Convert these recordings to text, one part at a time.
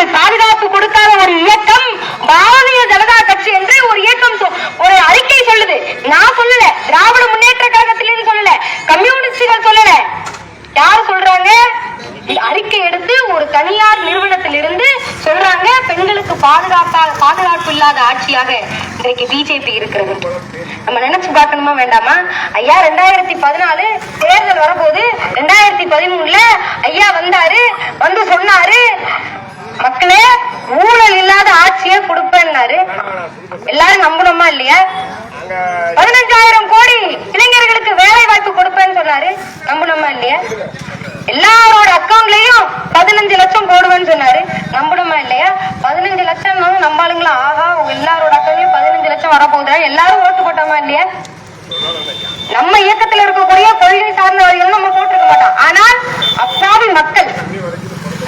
பெண்கள் பாதுகாப்பு கொடுக்காத ஒரு இயக்கம் பாரதிய ஜனதா கட்சி என்று ஒரு இயக்கம் ஒரு அறிக்கை சொல்லுது. நான் சொல்லல. திராவிட முன்னேற்ற கழகத்திலிருந்து சொல்லல. கம்யூனிஸ்டுகள் சொல்லல. யார் சொல்றாங்க? அறிக்கை எடுத்து ஒரு தனியார் நிறுவனத்திலிருந்து சொல்றாங்க பெண்களுக்கு பாதுகாப்பா பாதுகாப்பு இல்லாத ஆட்சியாக இன்றைக்கு பிஜேபி இருக்கிறது. நம்ம நினைச்சு பார்க்கணுமா வேண்டாமா? ஐயா ரெண்டாயிரத்தி பதினாலு தேர்தல் வரும்போது ரெண்டாயிரத்தி பதிமூணுல ஐயா வந்தாரு வந்து சொன்னாரு. மக்களே ஊழல் இல்லாத ஆட்சியை கொடுப்பேன்னாரு. எல்லாரும் நம்பணுமா இல்லையா? பதினஞ்சாயிரம் கோடி இளைஞர்களுக்கு வேலை வாய்ப்பு கொடுப்பேன்னு சொன்னாரு. நம்பணுமா இல்லையா? எல்லாரோட அக்கவுண்ட்லயும் பதினஞ்சு லட்சம் போடுவேன்னு சொன்னாரு. நம்பணுமா இல்லையா? பதினஞ்சு லட்சம் நம்ம ஆளுங்களா? ஆகா எல்லாரோட அக்கவுண்ட்லயும் பதினஞ்சு லட்சம் வரப்போகுதா? எல்லாரும் ஓட்டு போட்டோமா இல்லையா? நம்ம இயக்கத்தில் இருக்கக்கூடிய கொள்கை சார்ந்தவர்கள் நம்ம போட்டிருக்க மாட்டோம். ஆனால் அப்பாவி மக்கள்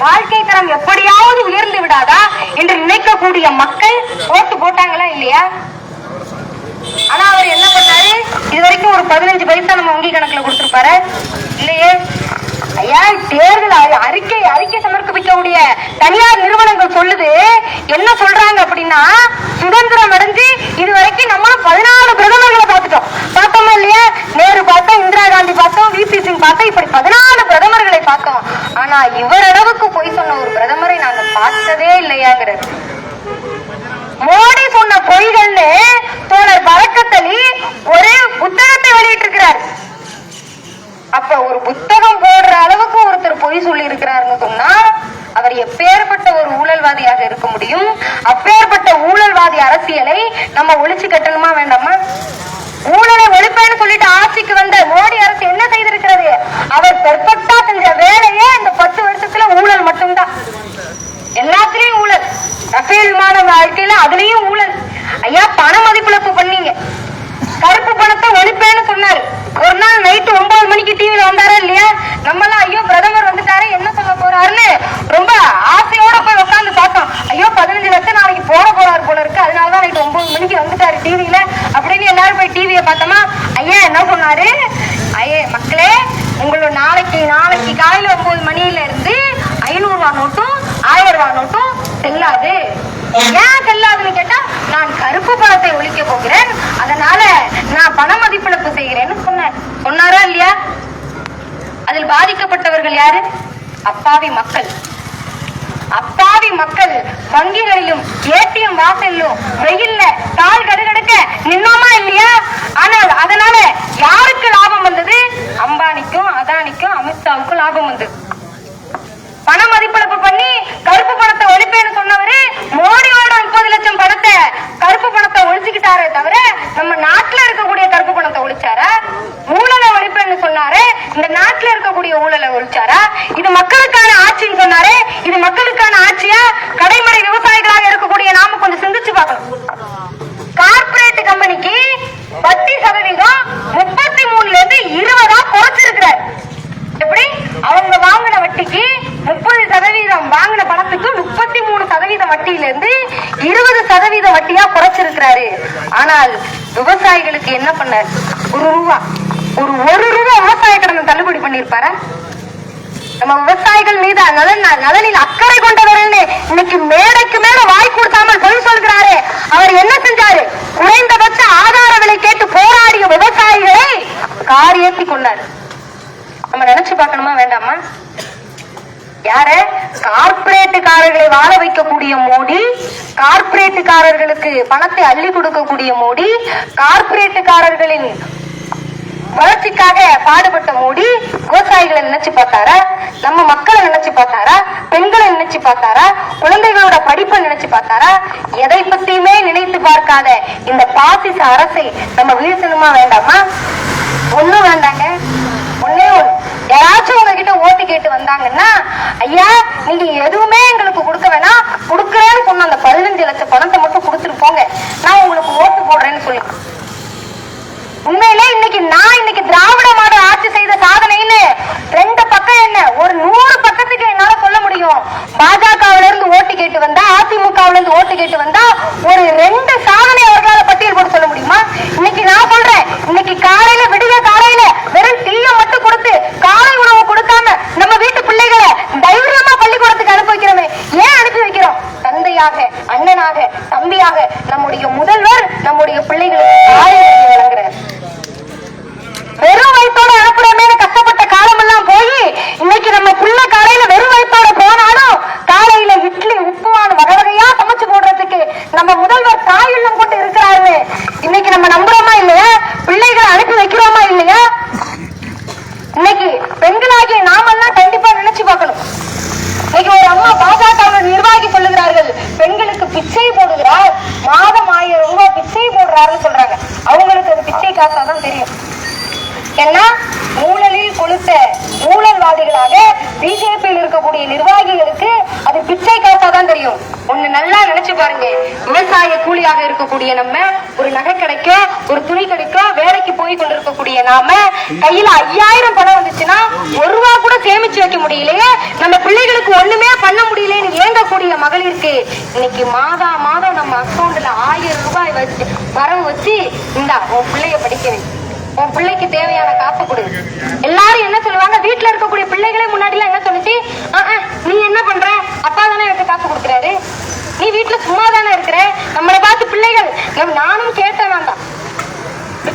வாழ்க்கை தரம் எப்படியாவது உயர்ந்து விடாதா என்று நினைக்கக்கூடிய மக்கள் ஓட்டு போட்டாங்களா இல்லையா? ஆனா அவர் என்ன பண்ணாரு? இது வரைக்கும் ஒரு பதினஞ்சு பைசா நம்ம வங்கி கணக்குல கொடுத்திருப்பாரு. இல்லையே? ஐயா தேர்தல் அறிக்கை அறிக்கை அறிக்கை சமர்ப்பிக்கக்கூடிய தனியார் நிறுவனங்கள் சொல்லுது. என்ன சொல்றாங்க அப்படின்னா சுதந்திரம் அடைஞ்சு இது வரைக்கும் நம்ம பதினாலு பிரதமர்களை பார்த்துட்டோம் பார்த்தோமா இல்லையா நேரு பார்த்தோம் இந்திரா காந்தி பார்த்தோம் விபி சிங் பார்த்தோம் இப்படி பதினாலு பிரதமர்களை பார்த்தோம் ஆனா இவரளவுக்கு போய் சொன்ன ஒரு பிரதமரை நாங்க பார்த்ததே இல்லையாங்கிறது மோடி சொன்ன பொய்கள்னு தோழர் பறக்கத்தலி ஒரு புத்தகத்தை வெளியிட்டிருக்கிறார் அப்ப ஒரு புத்தகம் போடுற அளவுக்கு ஒருத்தர் பொய் சொல்லி இருக்கிறாருன்னு சொன்னா அவர் எப்பேற்பட்ட ஒரு ஊழல்வாதியாக இருக்க முடியும் அப்பேற்பட்ட ஊழல்வாதி அரசியலை நம்ம ஒழிச்சு கட்டணுமா வேண்டாமா ஊழலை ஒழிப்பேன்னு சொல்லிட்டு ஆட்சிக்கு வந்த மோடி அரசு என்ன செய்திருக்கிறது அவர் பெர்ஃபெக்டா செஞ்ச வேலையே இந்த பத்து வருஷத்துல ஊழல் மட்டும்தான் எல்லாத்துலயும் ஊழல் அன்றாட வாழ்க்கையில அதுலயும் ஊழல். ஐயா பண மதிப்பிழப்பு பண்ணீங்க. கருப்பு பணத்தை ஒழிப்பேன்னு சொன்னாரு. ஒரு நாள் நைட்டு ஒன்பது மணிக்கு டிவியில வந்தாரா இல்லையா? நம்ம எல்லாம் ஐயோ பிரதமர் வந்துட்டாரு என்ன சொல்ல போறாருன்னு ரொம்ப ஆசையோட போய் உட்கார்ந்து பார்த்தோம். ஐயோ பதினஞ்சு லட்சம் நாளைக்கு போட போறாரு போல இருக்கு. அதனாலதான் நைட்டு ஒன்பது மணிக்கு வந்துட்டாரு டிவியில அப்படின்னு எல்லாரும் போய் டிவியை பார்த்தோமா? ஐயா என்ன சொன்னாரு? ஐயே மக்களே உங்களோட நாளைக்கு நாளைக்கு காலையில ஒன்பது மணியில இருந்து ஐநூறு ரூபா நோட்டும் ஆயிரம் ரூபா நோட்டும் செல்லாது. ஏன் செல்லாதுன்னு கேட்டா நான் கருப்பு பணத்தை ஒழிக்க போகிறேன். அதனால நான் பண மதிப்பிழப்பு செய்கிறேன்னு சொன்னார். சொன்னாரா இல்லையா? அதில் பாதிக்கப்பட்டவர்கள் யாரு? அப்பாவி மக்கள். அப்பாவி மக்கள் வங்கிகளிலும் ஏடிஎம் வாசலிலும் வெயில்ல கால் கடுகடுக்க நின்னோமா இல்லையா? ஆனால் அதனால யாருக்கு லாபம் வந்தது? அம்பானிக்கும் அதானிக்கும் அமித்ஷாவுக்கும் லாபம் வந்தது. பண மதிப்பிழப்பு பண்ணி கருப்பு பணத்தை ஒழிப்பேன்னு சொன்னவரு மோடி முப்பது லட்சம் பணத்தை கருப்பு பணத்தை ஒழிச்சுக்கிட்டாரே தவிர நம்ம நாட்டுல இருக்கக்கூடிய கருப்பு பணத்தை ஒழிச்சாரா? ஊழலை ஒழிப்பேன்னு சொன்னாரு இந்த நாட்டுல இருக்கக்கூடிய ஊழலை ஒழிச்சாரா? இது மக்களுக்கான ஆட்சின்னு சொன்னாரு இது மக்களுக்கான ஆட்சியா? கடைமடை விவசாயிகளாக இருக்கக்கூடிய நாம கொஞ்சம் சிந்திச்சு பார்க்கணும். கார்பரேட் கம்பெனிக்கு வட்டி சதவீதம் முப்பத்தி மூணுல இருந்து இருபதா குறைச்சிருக்கிறார் எப்படி அவங்க வாங்கின வட்டிக்கு முப்பது சதவீதம் வாங்கின பணத்துக்கு முப்பத்தி மூணு சதவீதம் வட்டியில இருந்து இருபது சதவீத இருக்கிறாரு. ஆனால் விவசாயிகளுக்கு என்ன பண்ண? ஒரு ரூபா. ஒரு ஒரு ரூபா விவசாய கடனை தள்ளுபடி பண்ணிருப்பாரா நம்ம விவசாயிகள் மீது நலன் நலனில் அக்கறை கொண்டவர்கள் இன்னைக்கு மேடைக்கு மேல வாய் கொடுக்காமல் பொய் சொல்கிறாரு. அவர் என்ன செஞ்சாரு? குறைந்தபட்ச ஆதார விலை கேட்டு போராடிய விவசாயிகளை கார் ஏத்தி கொண்டார். நம்ம நினைச்சு பார்க்கணுமா வேண்டாமா? யார? கார்பரேட்டுக்காரர்களை வாழ வைக்கக்கூடிய மோடி கார்ப்பரேட்டுக்காரர்களுக்கு பணத்தை அள்ளி கொடுக்கக்கூடிய மோடி கார்ப்பரேட்டுக்காரர்களின் வளர்ச்சிக்காக பாடுபட்ட மோடி விவசாயிகளை நினைச்சு பார்த்தாரா? நம்ம மக்களை நினைச்சு பார்த்தாரா? பெண்களை நினைச்சு பார்த்தாரா? குழந்தைகளோட படிப்பை நினைச்சு பார்த்தாரா? எதை பத்தியுமே நினைத்து பார்க்காத இந்த பாசிச அரசை நம்ம வீழ்த்தணுமா வேண்டாமா? ஒண்ணும் வேண்டாங்க. ஒன்னே ஒண்ணு. யாராச்சும் உங்ககிட்ட ஓட்டு கேட்டு வந்தாங்கன்னா ஐயா நீங்க எதுவுமே எங்களுக்கு கொடுக்க வேணாம். கொடுக்குறேன்னு சொன்ன அந்த பதினஞ்சு லட்சம் பணத்தை மட்டும் கொடுத்துட்டு போங்க. நான் உங்களுக்கு ஓட்டு போடுறேன்னு சொல்லி உண்மையிலே இன்னைக்கு நான் இன்னைக்கு திராவிட மாடல் ஆட்சி செய்த சாதனைன்னு ரெண்டு பக்கம் என்ன? ஒரு நூறு பக்கத்துக்கு என்னால சொல்ல முடியும். பாஜகவுல இருந்து ஓட்டு கேட்டு வந்தா அதிமுகவுல இருந்து ஓட்டு கேட்டு வந்தா ஒரு ரெண்டு சாதனை அவர்களால பட்டியல் போட்டு சொல்ல முடியுமா இன்னைக்கு நான் சொல்றேன் இன்னைக்கு காலையில விடிய காலையில வெறும் டீய மட்டும் கொடுத்து காலை உணவு கொடுக்காம நம்ம வீட்டு பிள்ளைகளை தைரியமா பள்ளிக்கூடத்துக்கு அனுப்பி வைக்கிறோமே ஏன் அனுப்பி வைக்கிறோம் வழியாக நம்முடைய முதல்வர் நம்முடைய பிள்ளைகளுக்கு காலை உணவு வழங்குறார் வெறும் வயிற்றோட அனுப்புறமே கஷ்டப்பட்ட காலமெல்லாம் போய் இன்னைக்கு நம்ம புள்ள காலையில வெறும் வயிற்றோட போனாலும் காலையில இட்லி உப்புவான வகை வகையா சமைச்சு போடுறதுக்கு நம்ம முதல்வர் தாயுள்ளம் கொண்டு இருக்கிறாரு இன்னைக்கு நம்ம நம்புறோமா இல்லையா பிள்ளைகளை அனுப்பி வைக்கிறோமா இல்லையா இன்னைக்கு பெண்களாகிய நாமெல்லாம் கண்டிப்பா நினைச்சு பார்க்கணும். இன்னைக்கு ஒரு அம்மா பாஜக நிர்வாகி சொல்லுகிறார்கள் பெண்களுக்கு பிச்சை போடுகிறார் மாதம் ஆயிரம் ரூபாய் பிச்சை போடுறாருன்னு சொல்றாங்க. அவங்களுக்கு அது பிச்சை காசாதான் தெரியும். ஏன்னா ஊழலில் கொளுத்த ஊழல்வாதிகளாக பிஜேபியில் இருக்கக்கூடிய நிர்வாகிகளுக்கு அது பிச்சை காசாதான் தெரியும். ஒண்ணு நல்லா நினைச்சு பாருங்க. விவசாய கூலியாக இருக்கக்கூடிய நம்ம ஒரு நகை கிடைக்க ஒரு துணி கிடைக்க வேலைக்கு போய் கொண்டிருக்கக்கூடிய நாம கையில ஐயாயிரம் பணம் வந்துச்சுன்னா ஒரு ரூபா கூட சேமிச்சு வைக்க முடியலையே. நம்ம பிள்ளைகளுக்கு ஒண்ணுமே பண்ண முடியலன்னு ஏங்கக்கூடிய மகளிருக்கு இன்னைக்கு மாதா மாதம் நம்ம அக்கௌண்ட்ல ஆயிரம் ரூபாய் வச்சு வரவு வச்சு இந்தா உன் பிள்ளைய படிக்க வை உன் பிள்ளைக்கு தேவையான காப்பு கொடு. எல்லாரும் என்ன சொல்லுவாங்க? வீட்டுல இருக்கக்கூடிய பிள்ளைகளே முன்னாடி எல்லாம் என்ன சொல்லுச்சு? "ஆ, ஆ, நீ என்ன பண்ற? அப்பா தானே எனக்கு காப்பு கொடுக்குறாரு நீ வீட்டுல சும்மா தானே இருக்கிறேன்? நம்மளை பார்த்து பிள்ளைகள் நம்ம- நானும் கேட்டேன் வேண்டாம்.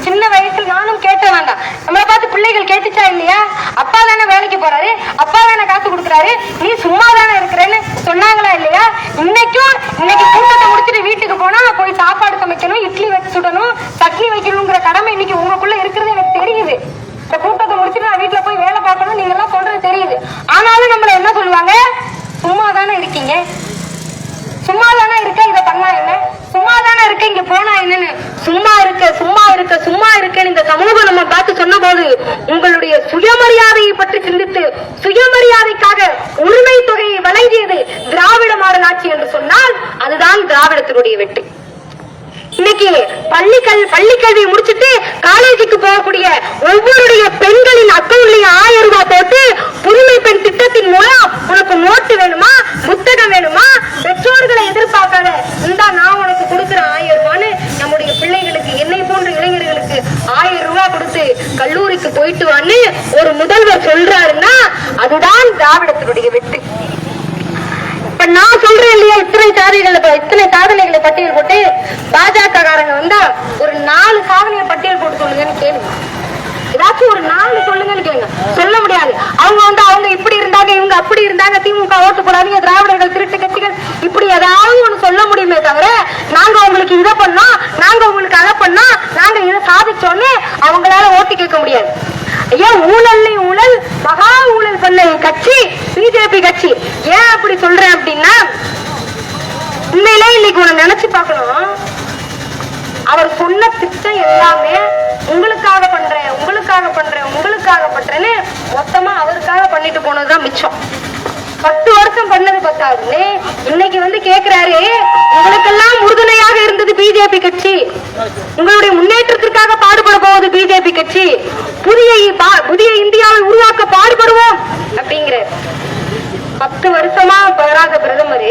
சின்ன வயசுல நானும் கேட்டேன் வேண்டாம். நம்மளை பார்த்து பிள்ளைகள் கேட்டுச்சா இல்லையா? அப்பா தானே வேலைக்கு போறாரு அப்பா தானே காசு கொடுக்குறாரு நீ சும்மா தானே இருக்கிறேன்னு சொன்னாங்களா இல்லையா? இன்னைக்கும் இன்னைக்கு கூட்டத்தை முடிச்சுட்டு வீட்டுக்கு போனா போய் சாப்பாடு சமைக்கணும் இட்லி வச்சு சுடணும் சட்னி வைக்கணுங்கிற கடமை இன்னைக்கு உங்களுக்குள்ள இருக்கிறது எனக்கு தெரியுது இந்த கூட்டத்தை முடிச்சுட்டு நான் வீட்டுல போய் வேலை பார்க்கணும் நீங்க எல்லாம் சொல்றது தெரியுது ஆனாலும் நம்மள என்ன சொல்லுவாங்க சும்மா தானே இருக்கீங்க சும்மா தானே இருக்க இத பண்ணா என்ன சும்மா தானே இருக்க இங்க போனா என்னன்னு? சும்மா இருக்க சும்மா இருக்க சும்மா இருக்கேன்னு இந்த சமூகம் நம்ம பார்த்து சொன்ன போது உங்களுடைய சுயமரியாதையை பற்றி சிந்தித்து சுயமரியாதைக்காக உரிமை தொகையை வழங்கியது திராவிட மாடல் ஆட்சி என்று சொன்னால் அதுதான் திராவிடத்தினுடைய வெற்றி இன்னைக்கு பள்ளிக்கல் பள்ளி கல்வி முடிச்சிட்டு காலேஜுக்கு போகக்கூடிய ஒவ்வொருடைய பெண்களின் அக்கௌண்ட்லயும் ஆயிரம் ரூபாய் போட்டு புதுமை பெண் திட்டத்தின் மூலம் உனக்கு நோட்டு வேணுமா புத்தகம் வேணுமா? பெற்றோர்களை எதிர்பார்க்காத இந்தா நான் உனக்கு கொடுக்குறேன் ஆயிரம் ரூபான்னு நம்முடைய பிள்ளைகளுக்கு என்னை போன்ற இளைஞர்களுக்கு ஆயிரம் ரூபாய் கொடுத்து கல்லூரிக்கு போயிட்டு வான்னு ஒரு முதல்வர் சொல்றாருன்னா அதுதான் திராவிடத்தினுடைய வெற்றி. இப்ப நான் சொல்றேன் இல்லையா இத்தனை சாதனைகளை இத்தனை சாதனைகளை பட்டியல் போட்டு பாஜக காரங்க வந்தா ஒரு நாலு சாதனையை பட்டியல் போட்டு சொல்லுங்கன்னு கேளுங்க. ஏதாச்சும் ஒரு நாலு சொல்லுங்கன்னு கேளுங்க. சொல்ல முடியாது. அவங்க வந்து அவங்க இப்படி இருந்தாங்க இவங்க அப்படி இருந்தாங்க திமுக ஓட்டு போடாதீங்க திராவிடர்கள் திருட்டு கட்சிகள் இப்படி ஏதாவது ஒண்ணு சொல்ல முடியுமே தவிர நாங்க உங்களுக்கு இதை பண்ணோம் நாங்க உங்களுக்கு அதை பண்ணோம் நாங்க இதை சாதிச்சோன்னு அவங்களால ஓட்டு கேட்க முடியாது. ஐயா ஊழல் ஊழல்? மகா ஊழல் பண்ண கட்சி பிஜேபி கட்சி. ஏன் அப்படி சொல்றேன் அப்படின்னா உண்மையிலே இன்னைக்கு உன்னை நினைச்சு பார்க்கணும். அவர் சொன்ன திட்டம் எல்லாமே உங்களுக்காக பண்றேன் உங்களுக்காக பண்றேன் உங்களுக்காக பண்றேன்னு மொத்தமா அவருக்காக பண்ணிட்டு போனதுதான் மிச்சம். பத்து வருஷம் பண்ணது பத்தாதுன்னு இன்னைக்கு வந்து கேக்குறாரு உங்களுக்கெல்லாம் உறுதுணையாக இருந்தது பிஜேபி கட்சி. உங்களுடைய முன்னேற்றத்திற்காக பாடுபட போவது பிஜேபி கட்சி? புதிய பா- புதிய இந்தியாவை உருவாக்க பாடுபடுவோம் அப்படிங்கிற பத்து வருஷமா வராத பிரதமர்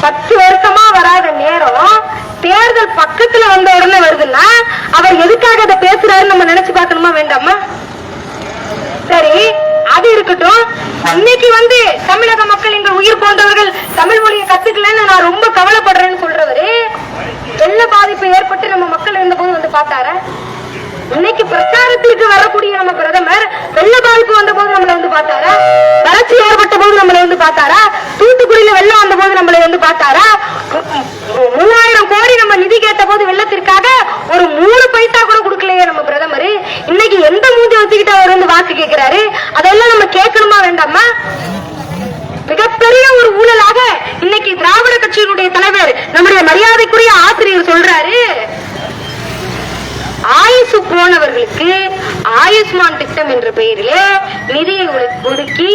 பத்து வருஷமா வராத நேரம் தேர்தல் பக்கத்துல வந்த உடனே வருதுன்னா அவர் எதுக்காக அதை பேசுறாருன்னு நம்ம நினைச்சு பார்க்கணுமா வேண்டாமா? சரி அது இருக்கட்டும். இன்னைக்கு வந்து தமிழக மக்கள் எங்கள் உயிர் போன்றவர்கள் தமிழ் மொழியை கத்துக்கலன்னு நான் ரொம்ப கவலைப்படுறேன்னு சொல்றவரு வெள்ள பாதிப்பு ஏற்பட்டு நம்ம மக்கள் வந்து பார்த்தாரா? இன்னைக்கு பிரச்சாரத்திற்கு வரக்கூடிய நம்ம பிரதமர் வெள்ள பாதிப்பு வந்த போது நம்மளை வந்து பார்த்தாரா? வறட்சி ஏற்பட்ட போது நம்மளை வந்து பார்த்தாரா? தூத்துக்குடியில வெள்ளம் வந்த போது நம்மளை வந்து பார்த்தாரா? மூவாயிரம் கோடி நம்ம நிதி கேட்ட போது வெள்ளத்திற்காக ஒரு மூணு பைசா கூட கொடுக்கலையே நம்ம பிரதமர். இன்னைக்கு எந்த மூஞ்சி வச்சுக்கிட்டு அவர் வந்து வாக்கு கேட்கிறாரு அதெல்லாம் நம்ம கேட்கணுமா வேண்டாமா? மிகப்பெரிய ஒரு ஊழலாக இன்னைக்கு திராவிட கட்சியினுடைய தலைவர் நம்முடைய மரியாதைக்குரிய ஆசிரியர் சொல்றாரு. ஆயுசு போனவர்களுக்கு ஆயுஷ்மான் திட்டம் என்ற பெயரிலே நிதியை ஒடு- ஒதுக்கி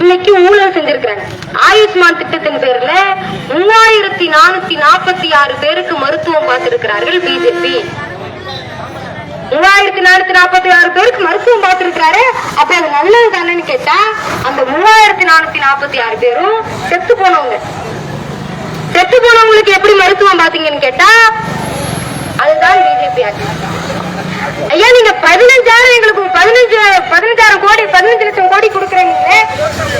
இன்னைக்கு ஊழல் செஞ்சிருக்கிறாங்க. ஆயுஷ்மான் திட்டத்தின் பேர்ல மூவாயிரத்தி நானூத்தி நாற்பத்தி ஆறு பேருக்கு மருத்துவம் பார்த்திருக்கிறார்கள் பிஜேபி மூவாயிரத்தி நானூத்தி நாற்பத்தி ஆறு பேருக்கு மருத்துவம் பார்த்திருக்காரு அப்ப அது நல்லது தானேன்னு கேட்டா அந்த மூவாயிரத்தி நானூத்தி நாற்பத்தி ஆறு பேரும் செத்து போனவங்க. செத்து போனவங்களுக்கு எப்படி மருத்துவம் பாத்தீங்கன்னு கேட்டா அதுதான் பிஜேபி ஆட்சி. ஐயா நீங்க பதினஞ்சாயிரம் எங்களுக்கு பதினஞ்சு பதினஞ்சாயிரம் கோடி பதினஞ்சு லட்சம் கோடி கொடுக்குறீங்களே.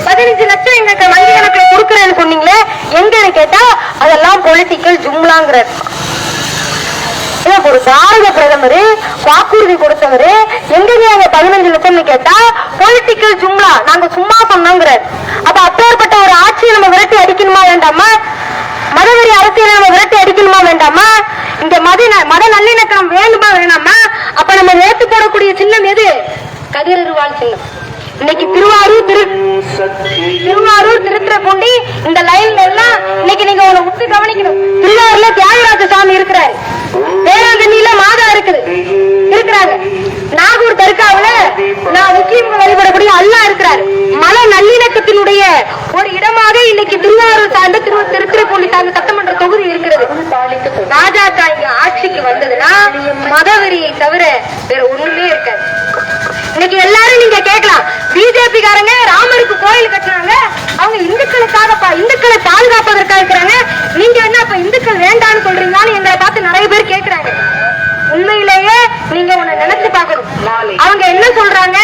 பதினஞ்சு லட்சம் எங்களுக்கு வங்கி கணக்குல கொடுக்குறேன்னு சொன்னீங்களே எங்கன்னு கேட்டா அதெல்லாம் பொலிட்டிக்கல் ஜும்லாங்கிறார். ஏன் ஒரு பாரத பிரதமர் வாக்குறுதி கொடுத்தவரு எங்கங்க அவங்க பதினஞ்சு லட்சம்னு கேட்டா பொலிட்டிக்கல் ஜும்லா நாங்க சும்மா சொன்னோங்கிறார். அப்ப அப்பேற்பட்ட ஒரு ஆட்சியை நம்ம விரட்டி அடிக்கணுமா வேண்டாமா? மதவெறி அரசியலை நம்ம விரட்டி அடிக்கணுமா வேண்டாமா? இந்த மத ந- மத நல்லிணக்கம் வேணுமா வேணாமா? அப்ப நம்ம ஓட்டு போடக்கூடிய சின்னம் எது? கதிரருவாள் சின்னம். இன்னைக்கு திருவாரூர் திரு திருவாரூர் திருத்துறைப்பூண்டி இந்த லைன்ல எல்லாம் இன்னைக்கு நீங்க உங்களை விட்டு கவனிக்கணும். திருவாரூர்ல தியாகராஜ சாமி இருக்கிறாரு. வேளாங்கண்ணியில மாதா இருக்குது. இருக்கிறாரு. நாகூர் தர்காவுல நான் முஸ்லீம்கள் வழிபடக்கூடிய அல்லாஹ் இருக்கிறாரு. மல நல்லிணக்கத்தினுடைய ஒரு இடமாக இன்னைக்கு திருவாரூர் சார்ந்த திரு திருத்துறைப்பூண்டி சார்ந்த சட்டமன்ற தொகுதி இருக்கிறது. பாஜக இங்க ஆட்சிக்கு வந்ததுன்னா மதவெறியை தவிர வேற ஒண்ணுமே இருக்காது. இன்னைக்கு எல்லாரும் நீங்க கேட்கலாம். பிஜேபி காரங்க ராமருக்கு கோயில் கட்டினாங்க. அவங்க இந்துக்களுக்காக இந்துக்களை பாதுகாப்பதற்காக இருக்கிறாங்க. நீங்க என்ன அப்ப இந்துக்கள் வேண்டாம்னு சொல்றீங்களான்னு எங்களை பார்த்து நிறைய பேர் கேட்கிறாங்க நீங்க ஒண்ணு நினைச்சு பாக்கணும் அவங்க என்ன சொல்றாங்க?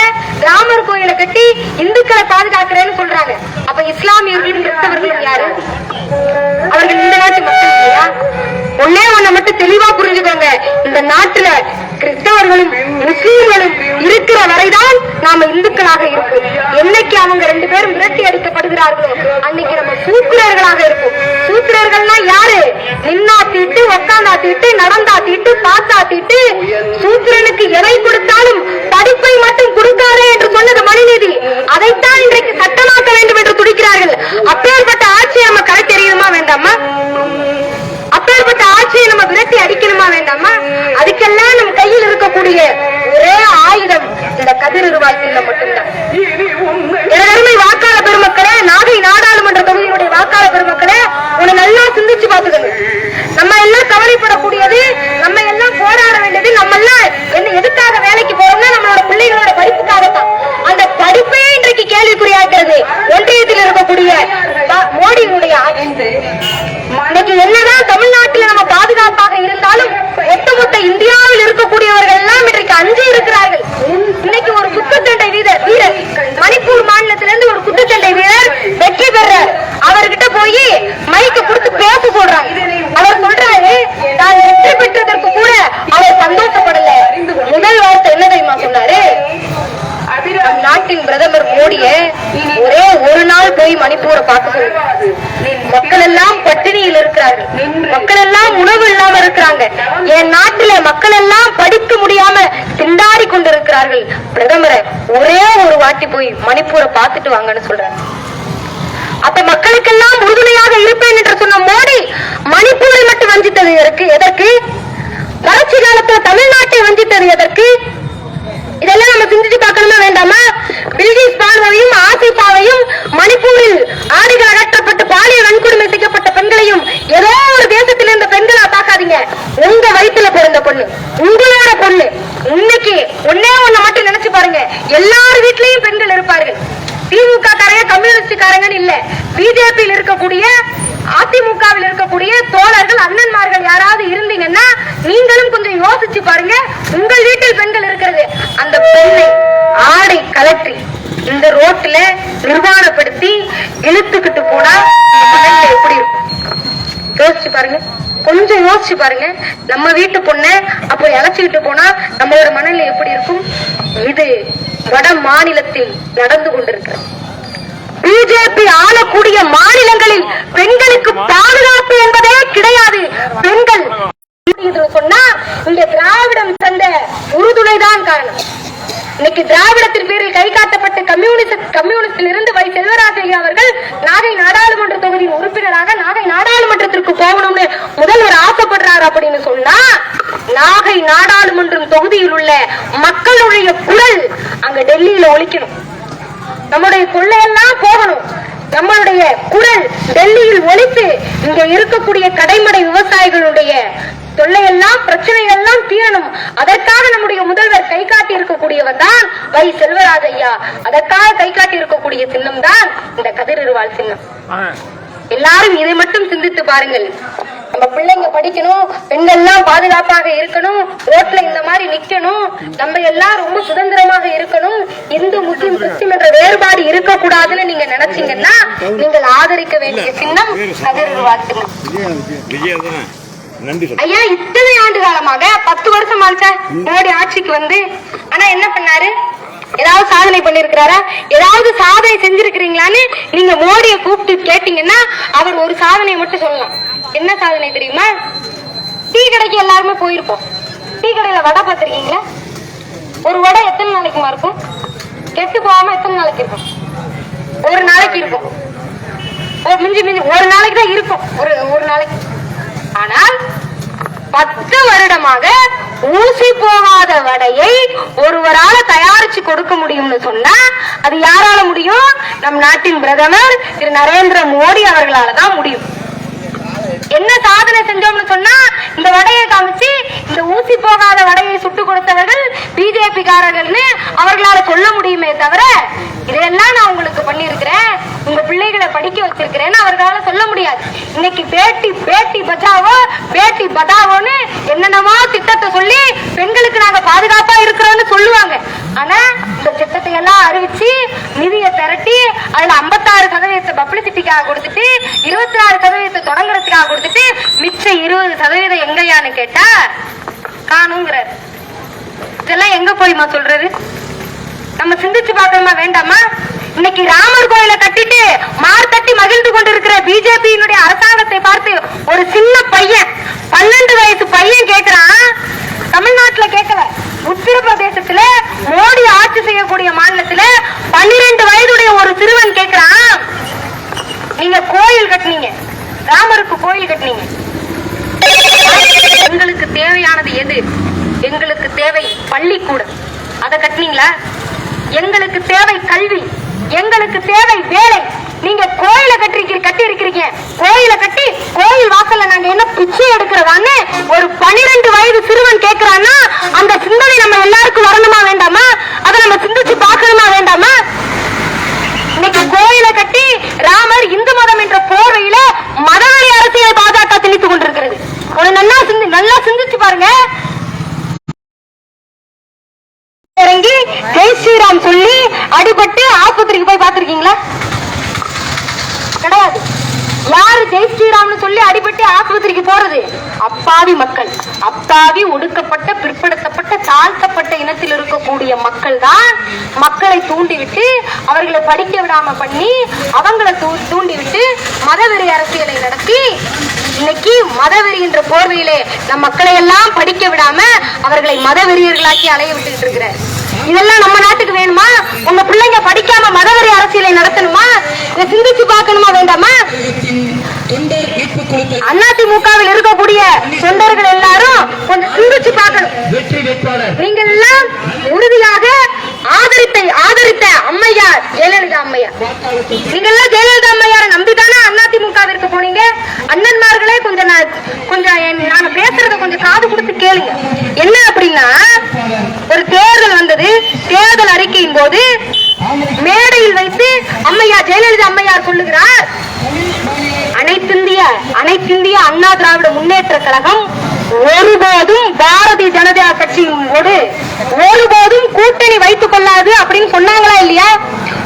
ராமர் கோயிலை கட்டி இந்துக்களை பாதுகாக்கிறேன்னு சொல்றாங்க. அப்ப இஸ்லாமியர்களும் கிறிஸ்தவர்களும் யாரு? அவர்கள் இந்த நாட்டு மக்கள் இல்லையா? ஒன்னே ஒண்ண மட்டும் தெளிவா புரிஞ்சுக்கோங்க. இந்த நாட்டுல கிறிஸ்தவர்களும் முஸ்லீம்களும் இருக்கிற வரைதான் நாம இந்துக்களாக இருப்போம். என்னைக்கு அவங்க ரெண்டு பேரும் விரட்டி அடிக்கப்படுகிறார்களோ அன்னைக்கு நம்ம சூத்திரர்களாக இருப்போம். சூத்திர தீட்டு உக்காந்தா தீட்டு நடந்தா திட்டு பார்த்தா திட்டு சூத்திரனுக்கு எதை கொடுத்தாலும் படிப்பை மட்டும் கொடுக்காதே என்று சொன்னது மனுநீதி அதைத்தான் இன்றைக்கு சட்டமாக்க வேண்டும் என்று துடிக்கிறார்கள். அப்பேற்பட்ட ஆட்சியை நம்ம கரை தெரியுமா வேண்டாமா? அப்பேற்பட்ட ஆட்சியை நம்ம விரட்டி அடிக்கணுமா வேண்டாமா? அதுக்கெல்லாம் நம்ம கையில் இருக்கக்கூடிய ஒரே ஆயுதம் இந்த கதிர் சின்னம் மட்டும்தான். எனதருமை வாக்காளர் பெருமக்களே நாகை நாடாளுமன்ற தொகுதியினுடைய வாக்காளர் பெருமக்களே உன்னை நல்லா சிந்திச்சு பார்த்துக்கணும். நம்ம எல்லாம் கவலைப்படக்கூடியது நம்ம எல்லாம் போராட வேண்டியது நம்ம எல்லாம் என்ன எதுக்காக வேலைக்கு போறோம்னா நம்மளோட பிள்ளைகளோட படிப்புக்காகத்தான் அந்த படிப்பே இன்றைக்கு கேள்விக்குறியாகிறது ஒன்றியத்தில் இருக்கக்கூடிய ப- மோடியினுடைய ஆட்சி இன்னைக்கு என்னதான் தமிழ்நாட்டில் நம்ம பாதுகாப்பாக இருந்தாலும் ஒட்டுமொத்த இந்தியாவில் இருக்கக்கூடியவர்கள் எல்லாம் இன்றைக்கு அஞ்சு இருக்கிறார்கள் இன்னைக்கு ஒரு குத்துச்சண்டை வீரர் வீரர் மணிப்பூர் மாநிலத்திலிருந்து ஒரு குத்துச்சண்டை வீரர் வெற்றி பெறார் அவர்கிட்ட போய் மைக்க கொடுத்து பேச சொல்றாங்க அவர் சொல்றாரு நான் வெற்றி பெற்றதற்கு கூட அவர் சந்தோஷப்படல முதல் வார்த்தை என்ன தெரியுமா சொன்னாரு நம் நாட்டின் பிரதமர் மோடிய ஒரே ஒரு நாள் போய் மணிப்பூரை பார்க்க சொல்லுங்க மக்கள் எல்லாம் பட்டினியில் இருக்கிறார்கள் மக்கள் எல்லாம் உணவு இல்லாம இருக்கிறாங்க. என் நாட்டுல மக்கள் எல்லாம் படிக்க முடியாம திண்டாடி கொண்டிருக்கிறார்கள். பிரதமரை ஒரே ஒரு வாட்டி போய் மணிப்பூரை பார்த்துட்டு வாங்கன்னு சொல்றாங்க அப்ப மக்களுக்கெல்லாம் உறுதுணையாக இருப்பேன் என்று சொன்ன மோடி மணிப்பூரை மட்டும் வஞ்சித்தது எதற்கு? எதற்கு? வறட்சி காலத்துல தமிழ்நாட்டை வஞ்சித்தது எதற்கு? இதெல்லாம் நம்ம சிந்திச்சு பார்க்கணுமா வேண்டாமா? பில்கிஸ் பானுவையும் ஆசிஃபாவையும் மணிப்பூரில் ஆடுகள் அகற்றப்பட்டு பாலியல் வன்கொடுமை செய்யப்பட்ட பெண்களையும் ஏதோ ஒரு தேசத்தில் இருந்த பெண்களா பார்க்காதீங்க. உங்க வயிற்றுல பிறந்த பொண்ணு உங்களோட பொண்ணு. இன்னைக்கு ஒன்னே ஒண்ணு மட்டும் நினைச்சு பாருங்க. எல்லார் வீட்லயும் பெண்கள் இருப்பார்கள். திமுக காரங்க கம்யூனிஸ்ட் காரங்கன்னு இல்ல. பிஜேபியில் இருக்கக்கூடிய அதிமுகவில் இருக்கக்கூடிய தோழர்கள் அண்ணன்மார்கள் யாராவது இருந்தீங்கன்னா நீங்களும் கொஞ்சம் யோசிச்சு பாருங்க உங்கள் வீட்டில் பெண்கள் இருக்கிறது அந்த பெண்ணை ஆடை கலற்றி இந்த ரோட்ல நிர்வாணப்படுத்தி இழுத்துக்கிட்டு போனா இந்த பெண்கள் எப்படி இருக்கும் யோசிச்சு பாருங்க கொஞ்சம் யோசிச்சு பாருங்க. நம்ம வீட்டு பொண்ணை அப்போ இழைச்சிக்கிட்டு போனா நம்மளோட மனநிலை எப்படி இருக்கும்? இது வட மாநிலத்தில் நடந்து கொண்டிருக்கிறது. பிஜேபி ஆளக்கூடிய மாநிலங்களில் பெண்களுக்கு பாதுகாப்பு என்பதே கிடையாது. பெண்கள் சொன்னா இங்க திராவிடம் தந்த உறுதுணைதான் காரணம். இன்னைக்கு திராவிடத்தின் பேரில் கை காட்டப்பட்ட கம்யூனிஸ்ட் கம்யூனிஸ்டில் இருந்து வை செல்வராஜையா அவர்கள் நாகை நாடாளுமன்ற தொகுதியின் உறுப்பினராக நாகை நாடாளுமன்றத்திற்கு போகணும்னு முதல்வர் ஆசைப்படுறாரு அப்படின்னு சொன்னா நாகை நாடாளுமன்றம் தொகுதியில் உள்ள மக்களுடைய குரல் அங்க டெல்லியில ஒலிக்கணும். நம்முடைய கொள்ளையெல்லாம் போகணும். நம்மளுடைய குரல் டெல்லியில் ஒலித்து இங்க இருக்கக்கூடிய கடைமடை விவசாயிகளுடைய தொல்லையெல்லாம் பிரச்சனைகள்லாம் தீரணும். அதற்காக நம்முடைய முதல்வர் கை காட்டி இருக்கக்கூடியவர் தான் வை செல்வராஜ் ஐயா. அதற்காக கை காட்டி இருக்கக்கூடிய சின்னம் தான் இந்த கதிரிருவாள் சின்னம். எல்லாரும் இதை மட்டும் சிந்தித்து பாருங்கள். நம்ம பிள்ளைங்க படிக்கணும் பெண்கள்லாம் பாதுகாப்பாக இருக்கணும் ரோட்ல இந்த மாதிரி நிக்கணும் நம்ம எல்லாம் ரொம்ப சுதந்திரமாக இருக்கணும் இந்து முஸ்லிம் கிறிஸ்டின் என்ற வேறுபாடு இருக்கக்கூடாதுன்னு நீங்க நினைச்சீங்கன்னா நீங்கள் ஆதரிக்க வேண்டிய சின்னம் ஐயா இத்தனை ஆண்டு காலமாக பத்து வருஷம் ஆச்சா மோடி ஆட்சிக்கு வந்து. ஆனா என்ன பண்ணாரு? ஏதாவது சாதனை பண்ணிருக்கிறாரா? ஏதாவது சாதனை செஞ்சிருக்கிறீங்களான்னு நீங்க மோடியை கூப்பிட்டு கேட்டீங்கன்னா அவர் ஒரு சாதனை மட்டும் சொல்லலாம். என்ன சாதனை தெரியுமா? டீ கடைக்கு எல்லாருமே போயிருப்போம். டீ கடையில வடை பார்த்துருக்கீங்களா? ஒரு வடை எத்தனை நாளைக்குமா இருக்கும்? கெட்டு போகாம எத்தனை நாளைக்கு இருக்கும்? ஒரு நாளைக்கு இருக்கும். மிஞ்சி மிஞ்சி. ஒரு நாளைக்கு தான் இருக்கும். ஒரு ஒரு நாளைக்கு. ஆனால் பத்து வருடமாக ஊசி போகாத வடையை ஒருவரால தயாரிச்சு கொடுக்க முடியும்னு சொன்னா அது யாரால முடியும்? நம் நாட்டின் பிரதமர் திரு நரேந்திர மோடி அவர்களால தான் முடியும். என்ன சாதனை செஞ்சோம்னு சொன்னா இந்த வடையை காமிச்சு இந்த ஊசி போகாத வடையை சுட்டு கொடுத்தவர்கள் பிஜேபி காரர்கள்னு அவர்களால சொல்ல முடியுமே தவிர இதெல்லாம் நான் உங்களுக்கு பண்ணியிருக்கிறேன். உங்க பிள்ளைகளை படிக்க வச்சிருக்கிறேன்னு அவர்களால சொல்ல முடியாது. இன்னைக்கு பேட்டி பேட்டி பச்சாவோ பேட்டி பதாவோன்னு என்னென்னமோ திட்டத்தை சொல்லி பெண்களுக்கு நாங்க பாதுகாப்பா இருக்கிறோம்னு சொல்லுவாங்க. ஆனா இந்த திட்டத்தை எல்லாம் அறிவிச்சு நிதியை திரட்டி அதுல 56% சதவீதத்தை பப்ளிசிட்டிக்காக கொடுத்துட்டு இருபத்தி நாலு சதவீதம் மிச்சம் இருபது சதவீதம் எங்கயான்னு கேட்டா காணுங்கிறார். இதெல்லாம் எங்க போய்மா சொல்றது? நம்ம சிந்திச்சு பார்க்கணுமா வேண்டாமா? இன்னைக்கு ராமர் கோயிலை கட்டிட்டு மார் தட்டி மகிழ்ந்து கொண்டிருக்கிற பிஜேபியினுடைய அரசாங்கத்தை பார்த்து ஒரு சின்ன பையன் பன்னெண்டு வயசு பையன் கேக்குறான். தமிழ்நாட்டுல கேட்கல உத்தரப்பிரதேசத்துல மோடி ஆட்சி செய்யக்கூடிய மாநிலத்துல பன்னிரெண்டு வயதுடைய ஒரு சிறுவன் கேக்குறான். நீங்க கோயில் கட்டுனீங்க. ராமருக்கு கோயில் கட்டுனீங்க. எங்களுக்கு தேவையானது எது? எங்களுக்கு தேவை பள்ளிக்கூடம். அதை கட்டுனீங்களா? எங்களுக்கு தேவை கல்வி. எங்களுக்கு தேவை வேலை. நீங்க கோயில கட்டிருக்கீங்க கட்டி இருக்கிறீங்க கோயில கட்டி கோயில் வாசல்ல நாங்க என்ன பிச்சை எடுக்கிறதான்னு ஒரு பனிரெண்டு வயது சிறுவன் கேட்கிறான்னா அந்த சிந்தனை நம்ம எல்லாருக்கும் வரணுமா வேண்டாமா? அதை நம்ம சிந்திச்சு பார்க்கணுமா வேண்டாமா? இன்னைக்கு கோயில கட்டி ராமர் இந்து மதம் என்ற போர்வையில மதவெளி அரசியலை பாஜக திணித்துக் கொண்டிருக்கிறது. உன நல்லா சிந்தி நல்லா சிந்திச்சு பாருங்க. இறங்கி ஜெய் ஸ்ரீராம் சொல்லி அடிபட்டு ஆஸ்பத்திரிக்கு போய் பார்த்திருக்கீங்களா? கிடையாது. யாரு ஜெய் ஸ்ரீராம்னு சொல்லி அடிபட்டு ஆஸ்பத்திரிக்கு போறது? அப்பாவி மக்கள். அப்பாவி ஒடுக்கப்பட்ட பிற்படுத்தப்பட்ட தாழ்த்தப்பட்ட இனத்தில் இருக்கக்கூடிய மக்கள் தான் மக்களை தூண்டிவிட்டு அவர்களை படிக்க விடாம பண்ணி அவங்களை தூண்டிவிட்டு மதவெறி அரசியலை நடத்தி இன்னைக்கு மதவெறி என்ற போர்வையிலே நம் மக்களை எல்லாம் படிக்க விடாம அவர்களை மதவெறியர்களாக்கி அலைய விட்டுட்டு இருக்கிறார். இதெல்லாம் நம்ம நாட்டுக்கு வேணுமா? உங்க பிள்ளைங்க படிக்காம மதவெறி அரசியலை நடத்தணுமா? இதை சிந்திச்சு பார்க்கணுமா வேண்டாமா? அதிமுகவில் இருக்கக்கூடிய தொண்டர்கள் எல்லாரும் கொஞ்சம் சிந்திச்சு பார்க்கணும். நீங்கள் எல்லாம் உறுதியாக ஆதரித்த ஆதரித்த அம்மையார் ஜெயலலிதா அம்மையார் நீங்க எல்லாம் ஜெயலலிதா அம்மையாரை நம்பிதானே அதிமுகவிற்கு போனீங்க? அண்ணன்மார்களே கொஞ்சம் நான் கொஞ்சம் என்- நான் பேசுறத கொஞ்சம் காது கொடுத்து கேளுங்க. என்ன அப்படின்னா ஒரு தேர்தல் வந்தது. தேர்தல் அறிக்கையின் போது மேடையில் வைத்து அம்மையா ஜெயலலிதா அம்மையார் சொல்லுகிறார் அனைத்திந்திய அனைத்திந்திய அண்ணா திராவிட முன்னேற்ற கழகம் ஒருபோதும் பாரதிய ஜனதா கட்சியோடு கொள்ளாது அப்படின்னு சொன்னாங்களா இல்லையா?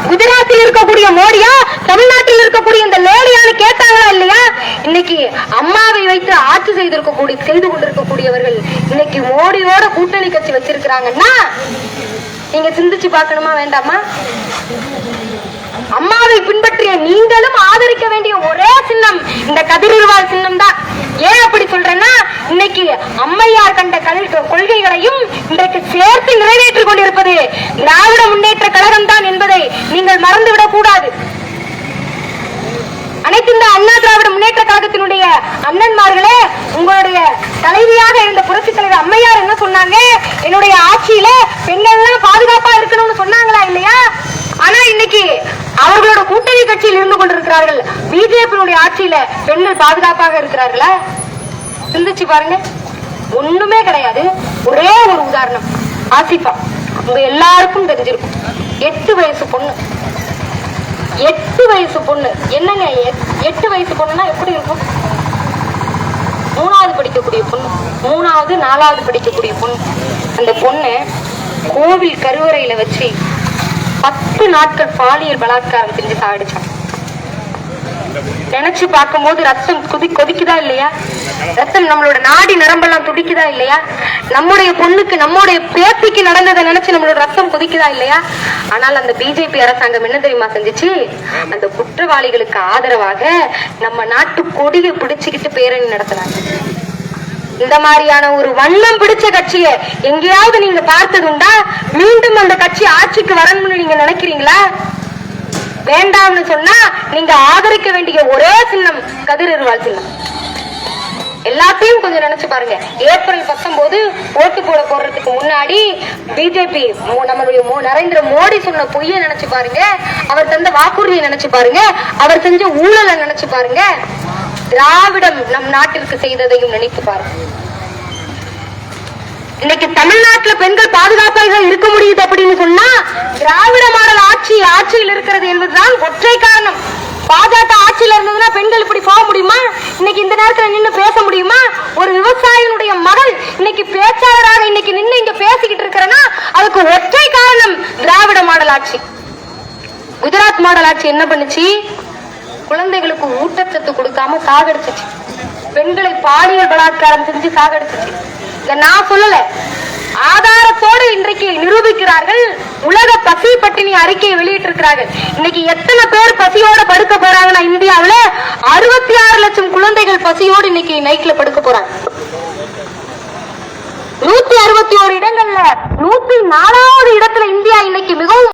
குஜராத்தில் இருக்கக்கூடிய மோடியா தமிழ்நாட்டில் இருக்கக்கூடிய இந்த லேடியான்னு கேட்டாங்களா இல்லையா? இன்னைக்கு அம்மாவை வைத்து ஆட்சி செய்திருக்கக்கூடிய செய்து கொண்டிருக்கக்கூடியவர்கள் இன்னைக்கு மோடியோட கூட்டணி கட்சி வச்சிருக்கிறாங்கன்னா நீங்க சிந்திச்சு பார்க்கணுமா வேண்டாமா? அம்மாவை பின்பற்றிய நீங்களும் ஆதரிக்க வேண்டிய ஒரே சின்னம் இந்த கதிரிவாள் சின்னம் தான் ஏன் அப்படி சொல்றேன்னா இன்னைக்கு அம்மையார் கண்ட கல் கொள்கைகளையும் சேர்த்து நிறைவேற்றிக் கொண்டிருப்பது திராவிட முன்னேற்ற கழகம் தான் என்பதை நீங்கள் மறந்துவிடக் கூடாது. அனைத்து இந்த அண்ணா திராவிட முன்னேற்ற கழகத்தினுடைய அண்ணன்மார்களே உங்களுடைய தலைவியாக இருந்த புரட்சி தலைவர் அம்மையார் என்ன சொன்னாங்க? என்னுடைய ஆட்சியில பெண்கள் எல்லாம் பாதுகாப்பா இருக்கணும்னு சொன்னாங்களா இல்லையா? ஆனா இன்னைக்கு அவர்களோட கூட்டணி கட்சியில் இருந்து கொண்டிருக்கிறார்கள். பிஜேபியினுடைய ஆட்சியில பெண்கள் பாதுகாப்பாக இருக்கிறார்களா? சிந்திச்சு பாருங்க ஒண்ணுமே கிடையாது. ஒரே ஒரு உதாரணம். ஆசிஃபா. உங்க எல்லாருக்கும் தெரிஞ்சிருக்கும். எட்டு வயசு பொண்ணு. எட்டு வயசு பொண்ணு. என்னங்க எட்டு வயசு பொண்ணுனா எப்படி இருக்கும்? மூணாவது படிக்கக்கூடிய பொண்ணு. மூணாவது நாலாவது படிக்கக்கூடிய பொண்ணு. அந்த பொண்ணு கோவில் கருவறையில வச்சு பத்து நாட்கள் பாலியல் பலாத்காரம் செஞ்சு சாடிச்சான் நினைச்சு பார்க்கும்போது ரத்தம் கொதி கொதிக்குதா இல்லையா? ரத்தம் நம்மளோட நாடி நரம்பெல்லாம் துடிக்குதா இல்லையா? நம்முடைய பொண்ணுக்கு நம்முடைய பேத்திக்கு நடந்ததை நினைச்சு நம்மளோட ரத்தம் கொதிக்குதா இல்லையா? ஆனால் அந்த பிஜேபி அரசாங்கம் என்ன தெரியுமா செஞ்சுச்சு? அந்த குற்றவாளிகளுக்கு ஆதரவாக நம்ம நாட்டு கொடியை பிடிச்சுக்கிட்டு பேரணி நடத்தினாங்க இந்த மாதிரியான ஒரு வண்ணம் பிடிச்ச கட்சியை எங்கேயாவது நீங்க பார்த்ததுண்டா? மீண்டும் அந்த கட்சி ஆட்சிக்கு வரணும்னு நீங்க நினைக்கிறீங்களா? வேண்டாம்னு சொன்னா நீங்க ஆதரிக்க வேண்டிய ஒரே சின்னம் கதிரருவாள் சின்னம். எல்லாத்தையும் கொஞ்சம் நினைச்சு பாருங்க. ஏப்ரல் பத்தொன்பது ஓட்டு போட போடுறதுக்கு முன்னாடி பிஜேபி நம்மளுடைய மோ- நரேந்திர மோடி சொன்ன பொய்யை நினைச்சு பாருங்க. அவர் தந்த வாக்குறுதியை நினைச்சு பாருங்க. அவர் செஞ்ச ஊழலை நினைச்சு பாருங்க. திராவிடம் நம் நாட்டிற்கு செய்ததையும் நினைத்து பாருங்க. இன்னைக்கு தமிழ்நாட்டுல பெண்கள் பாதுகாப்பாக இருக்க முடியுது அப்படின்னு சொன்னா திராவிட மாடல் ஆட்சி ஆட்சியில் இருக்கிறது என்பதுதான் ஒற்றை காரணம். பாஜக ஆட்சியில இருந்ததுன்னா பெண்கள் இப்படி போக முடியுமா? இன்னைக்கு இந்த நேரத்துல நின்னு பேச முடியுமா? ஒரு விவசாயினுடைய மகள் இன்னைக்கு பேச்சாளராக இன்னைக்கு நின்னு இங்க பேசிக்கிட்டு இருக்கிறேன்னா அதுக்கு ஒற்றை காரணம் திராவிட மாடல் ஆட்சி. குஜராத் மாடல் ஆட்சி என்ன பண்ணுச்சு? குழந்தைகளுக்கு ஊட்டச்சத்து கொடுக்காம சாகடிச்சிச்சு. பெண்களை பாலியல் பலாத்காரம் செஞ்சு சாகடிச்சிச்சு. நான் சொல்லல. ஆதாரத்தோடு இன்றைக்கு நிரூபிக்கிறார்கள். உலக பசி பட்டினி அறிக்கையை வெளியிட்டிருக்கிறார்கள். இன்னைக்கு எத்தனை பேர் பசியோட படுக்க போறாங்கன்னா இந்தியாவில அறுபத்தி ஆறு லட்சம் குழந்தைகள் பசியோடு இன்னைக்கு நைட்ல படுக்க போறாங்க. நூத்தி அறுபத்தி ஓரு இடங்கள்ல நூத்தி நாலாவது இடத்துல இந்தியா இன்னைக்கு மிகவும்